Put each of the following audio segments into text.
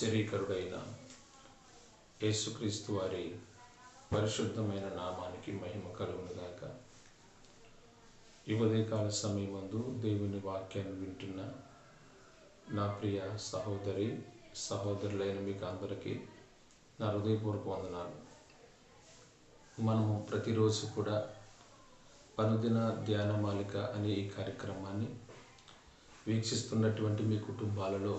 శరీకరుడైన యేసుక్రీస్తు వారి పరిశుద్ధమైన నామానికి మహిమ కలుగునుగాక. ఈ ఉదయకాల సమయమందు దేవుని వాక్యాన్ని వింటున్న నా ప్రియ సహోదరి సహోదరులైన మీకు అందరికీ నా హృదయపూర్వక వందనాలు. మనము ప్రతిరోజు కూడా అనుదిన ధ్యానమాలిక అనే ఈ కార్యక్రమాన్ని వీక్షిస్తున్నటువంటి మీ కుటుంబాలలో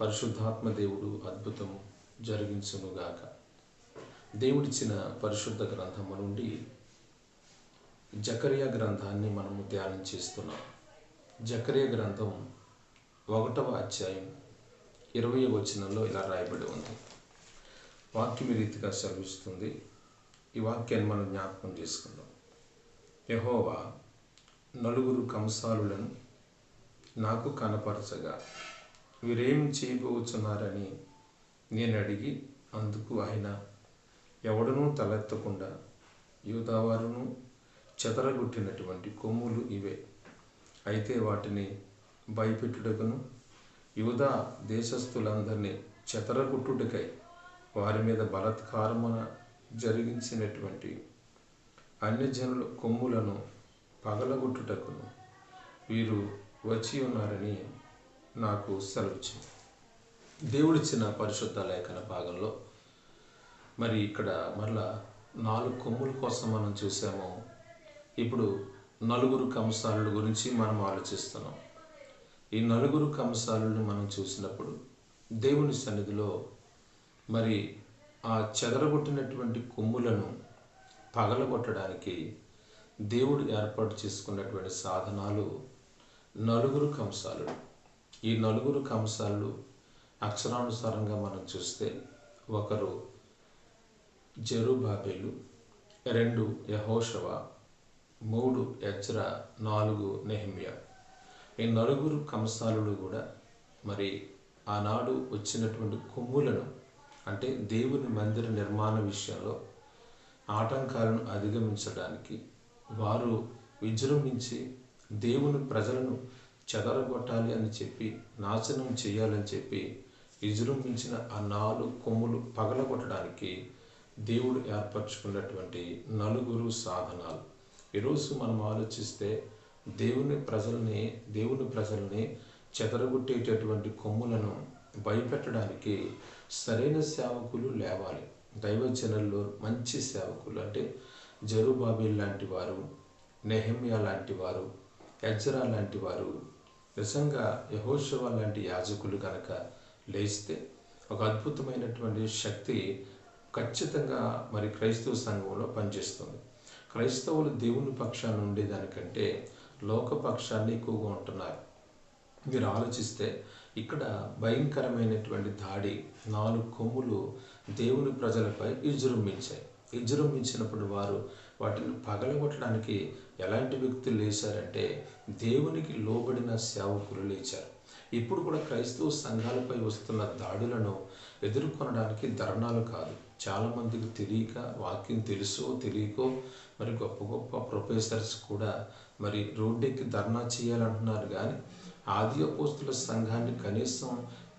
పరిశుద్ధాత్మ దేవుడు అద్భుతం జరిగించునుగాక. దేవుడిచ్చిన పరిశుద్ధ గ్రంథము నుండి జకరియా గ్రంథాన్ని మనము ధ్యానం చేస్తున్నాం. జకరియా గ్రంథం ఒకటవ అధ్యాయం ఇరవై వచనంలో ఇలా రాయబడి ఉంది. వాక్యం రీతిగా సెలవిస్తుంది. ఈ వాక్యాన్ని మనం జ్ఞాపకం చేసుకుందాం. యహోవా నలుగురు కంసాలులను నాకు కనపరచగా వీరేం చేయబోచున్నారని నేను అడిగి అందుకు ఆయన ఎవడనూ తలెత్తకుండా యూదావారును చెదరగొట్టినటువంటి కొమ్ములు ఇవే. అయితే వాటిని భయపెట్టుటకును యూదా దేశస్థులందరినీ చెదరగొట్టుటకై వారి మీద బలత్కారమున జరిగించినటువంటి అన్యజనుల కొమ్ములను పగలగొట్టుటకును వీరు వచ్చి ఉన్నారని నాకు సెలవిచ్చింది. దేవుడిచ్చిన పరిశుద్ధ లేఖన భాగంలో మరి ఇక్కడ మరలా నాలుగు కొమ్ముల కోసం మనం చూసాము. ఇప్పుడు నలుగురు కంసాలుల గురించి మనం ఆలోచిస్తున్నాం. ఈ నలుగురు కంసాలను మనం చూసినప్పుడు దేవుని సన్నిధిలో మరి ఆ చెదరగొట్టినటువంటి కొమ్ములను పగలగొట్టడానికి దేవుడు ఏర్పాటు చేసుకున్నటువంటి సాధనాలు నలుగురు కంసాలుడు. ఈ నలుగురు కంసాలు అక్షరానుసారంగా మనం చూస్తే ఒకరు జరుబాబేలు రెండు యహోషవ మూడు యజ్ర నాలుగు నెహిమియా. ఈ నలుగురు కంసాలుడు కూడా మరి ఆనాడు వచ్చినటువంటి కొమ్ములను అంటే దేవుని మందిర నిర్మాణ విషయంలో ఆటంకాలను అధిగమించడానికి వారు విజృంభించి దేవుని ప్రజలను చెదరగొట్టాలి అని చెప్పి నాశనం చేయాలని చెప్పి విజృంభించిన ఆ నాలుగు కొమ్ములు పగలగొట్టడానికి దేవుడు ఏర్పరచుకున్నటువంటి నలుగురు సాధనాలు. ఈరోజు మనం ఆలోచిస్తే దేవుని ప్రజల్ని దేవుని ప్రజల్ని చెదరగొట్టేటటువంటి కొమ్ములను భయపెట్టడానికి సరైన సేవకులు లేవాలి. దైవజనుల్లో మంచి సేవకులు అంటే జరుబాబిల్ లాంటి వారు నెహమ్యా లాంటి వారు ఎజ్రా లాంటి వారు నిజంగా యహోశవ లాంటి యాజకులు కనుక లేస్తే ఒక అద్భుతమైనటువంటి శక్తి ఖచ్చితంగా మరి క్రైస్తవ సంఘంలో పనిచేస్తుంది. క్రైస్తవులు దేవుని పక్షాన్ని ఉండేదానికంటే దానికంటే లోకపక్షాన్ని ఎక్కువగా ఉంటున్నారు. మీరు ఆలోచిస్తే ఇక్కడ భయంకరమైనటువంటి దాడి నాలుగు కొమ్ములు దేవుని ప్రజలపై విజృంభించాయి. విజృంభించినప్పుడు వారు వాటిని పగలగొట్టడానికి ఎలాంటి వ్యక్తులు లేచారంటే దేవునికి లోబడిన సేవకులు లేచారు. ఇప్పుడు కూడా క్రైస్తవ సంఘాలపై వస్తున్న దాడులను ఎదుర్కొనడానికి ధర్నాలు కాదు. చాలామందికి తెలియక వాక్యం తెలుసో తెలియకో మరి గొప్ప గొప్ప ప్రొఫెసర్స్ కూడా మరి రోడ్డెక్కి ధర్నా చేయాలంటున్నారు కానీ ఆది అపోస్తుల సంఘాన్ని కనీసం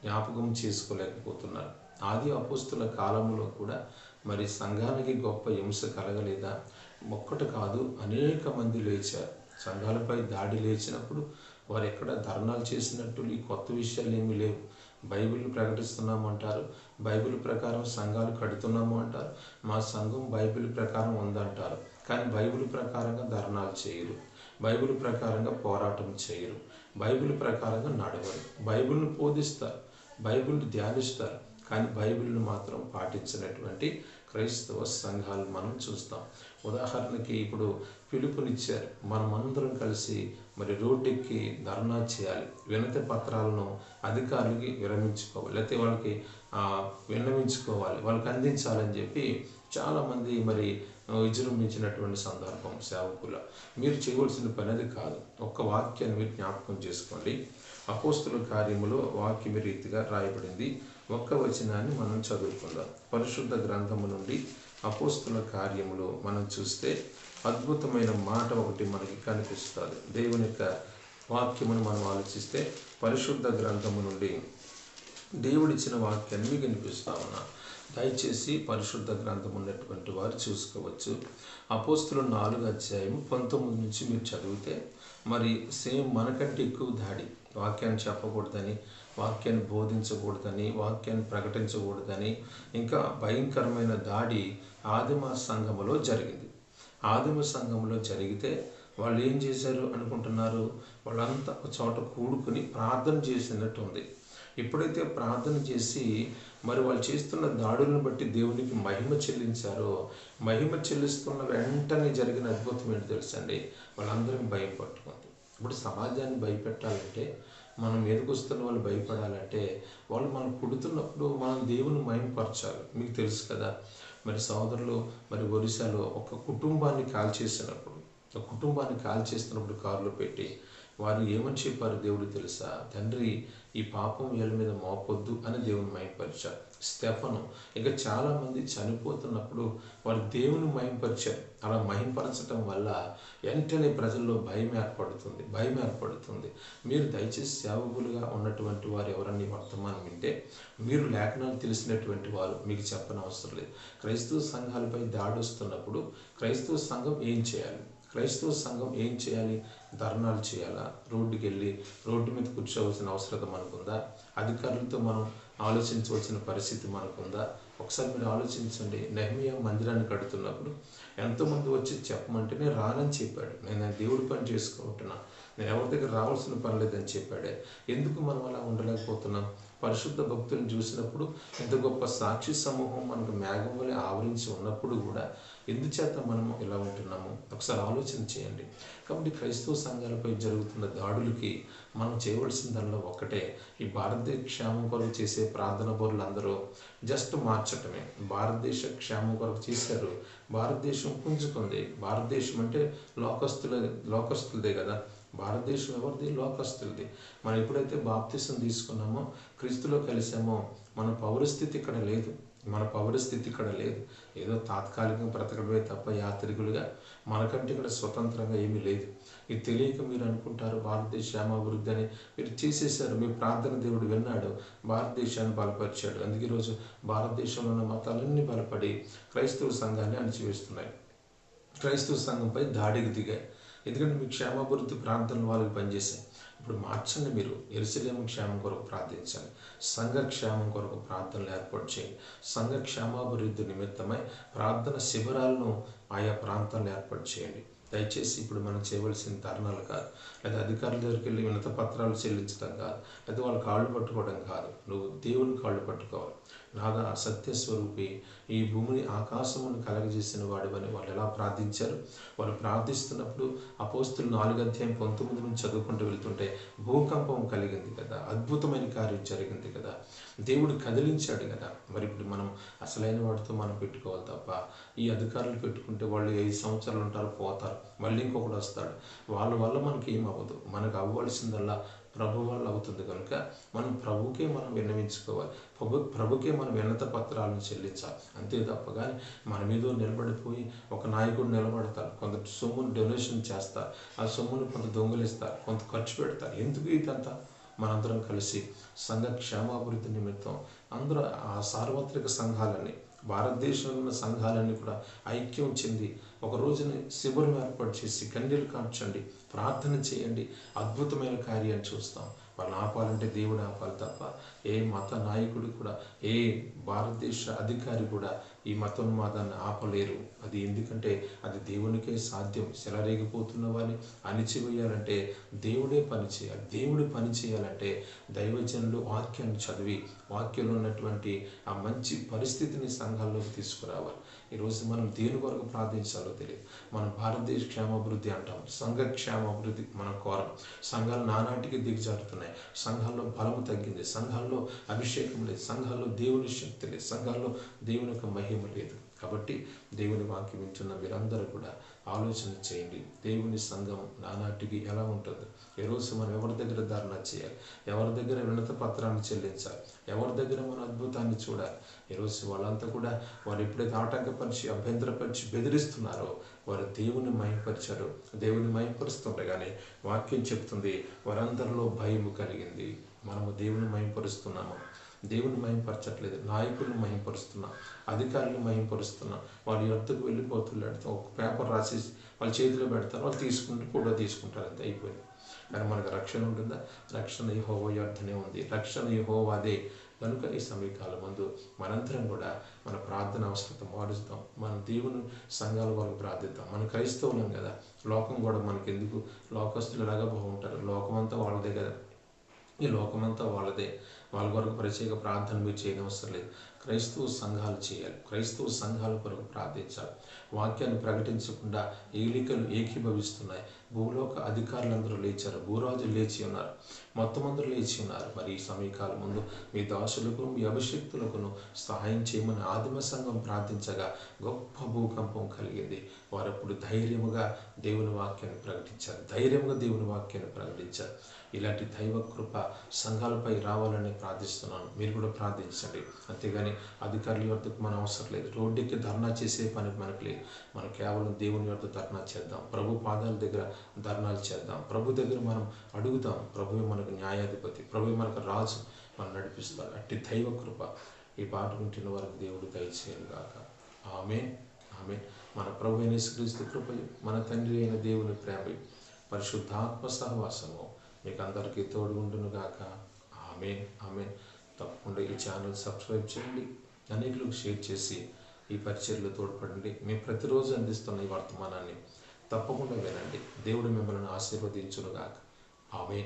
జ్ఞాపకం చేసుకోలేకపోతున్నారు. ఆది అపోస్తుల కాలంలో కూడా మరి సంఘానికి గొప్ప హింస కలగలేదా? ఒక్కటి కాదు అనేక మంది లేచారు. సంఘాలపై దాడి లేచినప్పుడు వారు ఎక్కడ ధర్నాలు చేసినట్టు ఈ కొత్త విషయాలు ఏమీ లేవు. బైబిల్ ప్రకటిస్తున్నామంటారు. బైబిల్ ప్రకారం సంఘాలు కడుతున్నాము అంటారు మా సంఘం బైబిల్ ప్రకారం ఉందంటారు. కానీ బైబిల్ ప్రకారంగా ధర్నాలు చేయరు. బైబిల్ ప్రకారంగా పోరాటం చేయరు. బైబిల్ ప్రకారంగా నడవరు. బైబిల్ను బోధిస్తారు. బైబిల్ని ధ్యానిస్తారు. కానీ బైబిల్ను మాత్రం పాటించినటువంటి క్రైస్తవ సంఘాలు మనం చూస్తాం. ఉదాహరణకి ఇప్పుడు పిలుపునిచ్చారు. మనమందరం కలిసి మరి రోడ్డెక్కి ధర్నా చేయాలి. వినతి పత్రాలను అధికారులకి విరమించుకోవాలి. లేకపోతే వాళ్ళకి విన్నవించుకోవాలి. వాళ్ళకి అందించాలని చెప్పి చాలామంది మరి విజృంభించినటువంటి సందర్భం సేవకుల. మీరు చేయవలసిన పని అది కాదు. ఒక్క వాక్యాన్ని మీరు జ్ఞాపకం చేసుకోండి. అపోస్తుల కార్యములో వాక్యం రీతిగా రాయబడింది. ఒక్క వచనాన్ని మనం చదువుకుందాం. పరిశుద్ధ గ్రంథము నుండి అపోస్తుల కార్యములో మనం చూస్తే అద్భుతమైన మాట ఒకటి మనకి కనిపిస్తుంది. దేవుని యొక్క వాక్యమును మనం ఆలోచిస్తే పరిశుద్ధ గ్రంథము నుండి దేవుడిచ్చిన వాక్యాన్ని మీకు వినిపిస్తా ఉన్నా. దయచేసి పరిశుద్ధ గ్రంథం ఉన్నటువంటి వారు చూసుకోవచ్చు. అపోస్తులు నాలుగు అధ్యాయం పంతొమ్మిది నుంచి మీరు చదివితే మరి సేమ్ మనకంటే ఎక్కువ దాడి వాక్యాన్ని చెప్పకూడదని వాక్యాన్ని బోధించకూడదని వాక్యాన్ని ప్రకటించకూడదని ఇంకా భయంకరమైన దాడి ఆదిమ సంఘములో జరిగింది. ఆదిమ సంఘంలో జరిగితే వాళ్ళు ఏం చేశారు అనుకుంటున్నారు? వాళ్ళంతా ఒక చోట కూడుకుని ప్రార్థన చేసినట్టు ఉంది. ఎప్పుడైతే ప్రార్థన చేసి మరి వాళ్ళు చేస్తున్న దాడులను బట్టి దేవునికి మహిమ చెల్లించారో మహిమ చెల్లిస్తున్న వెంటనే జరిగిన అద్భుతం ఏంటి తెలుసండి? వాళ్ళందరం భయం పట్టుకుంది ఇప్పుడు సమాజాన్ని భయపెట్టాలంటే మనం ఎదుగుస్తున్న వాళ్ళు భయపడాలంటే వాళ్ళు మనం పుడుతున్నప్పుడు మనం దేవుని మయంపరచాలి మీకు తెలుసు కదా మరి సోదరులు మరి ఒరిస్సాలో ఒక కుటుంబాన్ని కాల్చేసినప్పుడు ఒక కుటుంబాన్ని కాల్చేస్తున్నప్పుడు కారులో పెట్టి వారు ఏమని చెప్పారు దేవుడు తెలుసా? తండ్రి ఈ పాపం వీళ్ళ మీద మోపొద్దు అని దేవుని మయంపరిచారు. స్టెఫను ఇంకా చాలామంది చనిపోతున్నప్పుడు వారు దేవుని మయంపరిచారు. అలా మయంపరచడం వల్ల వెంటనే ప్రజల్లో భయం ఏర్పడుతుంది భయం ఏర్పడుతుంది. మీరు దయచేసి సేవకులుగా ఉన్నటువంటి వారు ఎవరన్నీ వర్తమానం వింటే మీరు లేఖనాలు తెలిసినటువంటి వారు మీకు చెప్పనవసరం లేదు. క్రైస్తవ సంఘాలపై దాడి వస్తున్నప్పుడు క్రైస్తవ సంఘం ఏం చేయాలి? క్రైస్తవ సంఘం ఏం చేయాలి? ధర్నాలు చేయాలా? రోడ్డుకి వెళ్ళి రోడ్డు మీద కూర్చోవలసిన అవసరం మనకుందా? అధికారులతో మనం ఆలోచించవలసిన పరిస్థితి మనకుందా? ఒకసారి మీరు ఆలోచించండి. నెహమియా మందిరాన్ని కడుతున్నప్పుడు ఎంతోమంది వచ్చి చెప్పమంటే నేను రానని చెప్పాడు. నేను దేవుడి పని చేసుకుంటున్నా. నేను ఎవరి దగ్గర రావాల్సిన పని లేదని చెప్పాడే. ఎందుకు మనం అలా ఉండలేకపోతున్నాం? పరిశుద్ధ భక్తులను చూసినప్పుడు ఎంత గొప్ప సాక్షి సమూహం మనకు మేఘం వలె ఆవరించి ఉన్నప్పుడు కూడా ఎందుచేత మనము ఇలా ఉంటున్నాము? ఒకసారి ఆలోచన చేయండి. కాబట్టి క్రైస్తవ సంఘాలపై జరుగుతున్న దాడులకి మనం చేయవలసిన దానిలో ఒక్కటే ఈ భారతదేశ క్షేమం కొరకు చేసే ప్రార్థన బోర్లు అందరూ జస్ట్ మార్చటమే. భారతదేశ క్షేమం కొరకు చేశారు భారతదేశం పుంజుకుంది. భారతదేశం అంటే లోకస్తుల లోకస్తులదే కదా. భారతదేశం ఎవరిది? లోకస్తులది. మనం ఎప్పుడైతే బాప్తిసం తీసుకున్నామో క్రీస్తులో కలిసామో మన పౌరస్థితి ఇక్కడ లేదు. మన పౌరస్థితి ఇక్కడ లేదు. ఏదో తాత్కాలికంగా బ్రతకడమే తప్ప యాత్రికులుగా మనకంటే ఇక్కడ స్వతంత్రంగా ఏమీ లేదు. ఇది తెలియక మీరు అనుకుంటారు భారతదేశ క్షేమాభివృద్ధి అని మీరు చేసేసారు మీ ప్రార్థన దేవుడు విన్నాడు. భారతదేశాన్ని బలపరిచాడు. అందుకే ఈరోజు భారతదేశంలో ఉన్న మతాలన్నీ బలపడి క్రైస్తవ సంఘాన్ని అణచివేస్తున్నాయి. క్రైస్తవ సంఘంపై దాడికి దిగాయి. ఎందుకంటే మీ క్షేమాభివృద్ధి ప్రాంతంలో వాళ్ళకి పనిచేశాయి. ఇప్పుడు మార్చండి మీరు. ఎరుసలేము క్షేమం కొరకు ప్రార్థించండి. సంఘ క్షేమం కొరకు ప్రార్థనలు ఏర్పాటు చేయండి. సంఘ క్షేమాభివృద్ధి నిమిత్తమై ప్రార్థన శిబిరాలను ఆయా ప్రాంతాలను ఏర్పాటు చేయండి. దయచేసి ఇప్పుడు మనం చేయవలసిన తరుణాలు కాదు. లేదా అధికారుల దగ్గరికి వెళ్ళి వినత పత్రాలు చెల్లించడం కాదు. లేదా వాళ్ళ కాళ్ళు పట్టుకోవడం కాదు. నువ్వు దేవుని కాళ్ళు పట్టుకోవాలి. నాదా సత్యస్వరూపి ఈ భూమిని ఆకాశమును కలగజేసిన వాడివని వాళ్ళు ఎలా ప్రార్థించారు? వాళ్ళు ప్రార్థిస్తున్నప్పుడు అపోస్తులు నాలుగు అధ్యాయం పంతొమ్మిది నుంచి చదువుకుంటూ వెళ్తుంటే భూకంపం కలిగింది కదా అద్భుతమైన కార్యం జరిగింది కదా. దేవుడు కదిలించాడు కదా. మరి ఇప్పుడు మనం అసలైన వాడితో మనం పెట్టుకోవాలి తప్ప ఈ అధికారులు పెట్టుకుంటే వాళ్ళు ఐదు సంవత్సరాలు ఉంటారు పోతారు. మళ్ళీ ఇంకొకటి వస్తాడు. వాళ్ళ వల్ల మనకి ఏం అవ్వదు. మనకు అవ్వవలసిందల్లా ప్రభు వల్ల అవుతుంది కనుక మనం ప్రభుకే మనం విన్నవించుకోవాలి. ప్రభు ప్రభుకే మనం వినత పత్రాలను చెల్లించాలి. అంతే తప్ప కానీ మన మీద నిలబడిపోయి ఒక నాయకుడు నిలబడతారు కొంత సొమ్మును డొనేషన్ చేస్తారు. ఆ సొమ్మును కొంత దొంగలిస్తారు. కొంత ఖర్చు పెడతారు. ఎందుకు ఇదంతా? మనందరం కలిసి సంఘ క్షేమాభివృద్ధి నిమిత్తం అందరూ ఆ సార్వత్రిక సంఘాలన్నీ భారతదేశంలో ఉన్న సంఘాలన్నీ కూడా ఐక్యం చెంది ఒక రోజుని శిబిరం ఏర్పాటు చేసి కన్నీళ్ళు కాల్చండి ప్రార్థన చేయండి అద్భుతమైన కార్యాన్ని చూస్తాం. వాళ్ళని ఆపాలంటే దేవుడు ఆపాలి తప్ప ఏ మత నాయకుడు కూడా ఏ భారతదేశ అధికారి కూడా ఈ మతోన్మాదాన్ని ఆపలేరు. అది ఎందుకంటే అది దేవునికే సాధ్యం. శిలరేగిపోతున్న వారిని అణిచివేయాలంటే దేవుడే పని చేయాలి. దేవుడు పని చేయాలంటే దైవజనులు వాక్యాన్ని చదివి వాక్యంలో ఉన్నటువంటి ఆ మంచి పరిస్థితిని సంఘాల్లోకి తీసుకురావాలి. ఈరోజు మనం దేని కొరకు ప్రార్థించాలో తెలియదు. మనం భారతదేశ క్షేమాభివృద్ధి అంటాం. సంఘ క్షేమాభివృద్ధి మన కోరం. సంఘాలు నానాటికి దిగజారుతున్నాయి. సంఘాల్లో బలము తగ్గింది. సంఘాల్లో అభిషేకం లేదు. సంఘాల్లో దేవుని శక్తి లేదు. సంఘాల్లో దేవుని యొక్క మహిమ లేదు. కాబట్టి దేవుని వాక్యం వింటున్న మీరందరూ కూడా ఆలోచన చేయండి. దేవుని సంఘం నానాటికి ఎలా ఉంటుంది? ఏ రోజు మనం ఎవరి దగ్గర ధారణ చేయాలి? ఎవరి దగ్గర వినత పత్రాన్ని చెల్లించాలి? ఎవరి దగ్గర మన అద్భుతాన్ని చూడాలి? ఈరోజు వాళ్ళంతా కూడా వారు ఎప్పుడైతే ఆటంకపరిచి అభ్యంతరపరిచి బెదిరిస్తున్నారో వారు దేవుని మయపరిచారు దేవుని మయపరుస్తుండగానే వాక్యం చెప్తుంది వారందరిలో భయము కలిగింది. మనము దేవుని మయపరుస్తున్నాము దేవుని మహింపరచట్లేదు. నాయకులను మహింపరుస్తున్నా అధికారులు మహింపరుస్తున్నా వాళ్ళ ఎత్తుకు వెళ్ళిపోతున్నారు. ఒక పేపర్ రాసేసి వాళ్ళ చేతిలో పెడతారు వాళ్ళు తీసుకుంటూ ఫోటో తీసుకుంటారు. అంతే అయిపోయింది. కానీ మనకు రక్షణ ఉంటుందా? రక్షణ ఈ హోవో అర్థనే ఉంది. రక్షణ ఈ అదే కనుక ఈ సమయకాలం ముందు మనందరం కూడా మన ప్రార్థన అవసరత మారుస్తాం. మన దేవుని సంఘాల వరకు ప్రార్థిద్దాం. మన క్రైస్తవులం కదా. లోకం కూడా మనకి ఎందుకు లోకస్తులు ఎలాగా బాగుంటారు? లోకమంతా వాళ్ళదే కదా. ఈ లోకమంతా వాళ్ళదే. వాళ్ళ కొరకు ప్రత్యేక ప్రార్థన మీరు చేయనవసరం లేదు. క్రైస్తవ సంఘాలు చేయాలి. క్రైస్తవ సంఘాల కొరకు ప్రార్థించాలి. వాక్యాన్ని ప్రకటించకుండా ఏలికలు ఏకీభవిస్తున్నాయి. భూలోక అధికారులందరూ లేచారు. భూరాజులు లేచి ఉన్నారు. మొత్తం అందరూ లేచి ఉన్నారు. మరి ఈ సమీకాల ముందు మీ దాసులకు మీ అభిషక్తులకును సహాయం చేయమని ఆదిమ సంఘం ప్రార్థించగా గొప్ప భూకంపం కలిగింది. వారప్పుడు ధైర్యముగా దేవుని వాక్యాన్ని ప్రకటించారు. ధైర్యంగా దేవుని వాక్యాన్ని ప్రకటించారు. ఇలాంటి దైవ కృప సంఘాలపై రావాలని ప్రార్థిస్తున్నాను. మీరు కూడా ప్రార్థించండి. అంతేగాని అధికారుల వద్దకు మన అవసరం లేదు. రోడ్డుకి ధర్నా చేసే పని మనకు లేదు. మనం కేవలం దేవుని వద్ద ధర్నా చేద్దాం. ప్రభు పాదాల దగ్గర ధర్నాలు చేద్దాం. ప్రభు దగ్గర మనం అడుగుదాం. ప్రభువే మనకు న్యాయాధిపతి. ప్రభువే మనకు రాజు. మనం నడిపిస్తాడు అట్టి దైవ కృప ఈ పాట వింటున్న వారికి దేవుడు దయచేయను గాక. ఆమె ఆమె మన ప్రభు అయిన శ్రీస్తు కృపయు మన తండ్రి అయిన దేవుని ప్రేమయు పరిశుద్ధాత్మ సహవాసము మీకు అందరికీ తోడు ఉండును గాక ఆమె ఆమె తప్పకుండా ఈ ఛానల్ సబ్స్క్రైబ్ చేయండి. అనేకులకు షేర్ చేసి ఈ పరిచర్లో తోడ్పడండి. మేము ప్రతిరోజు అందిస్తున్న ఈ వర్తమానాన్ని తప్పకుండా వినండి. దేవుడు మిమ్మల్ని ఆశీర్వదించును గాక ఆమె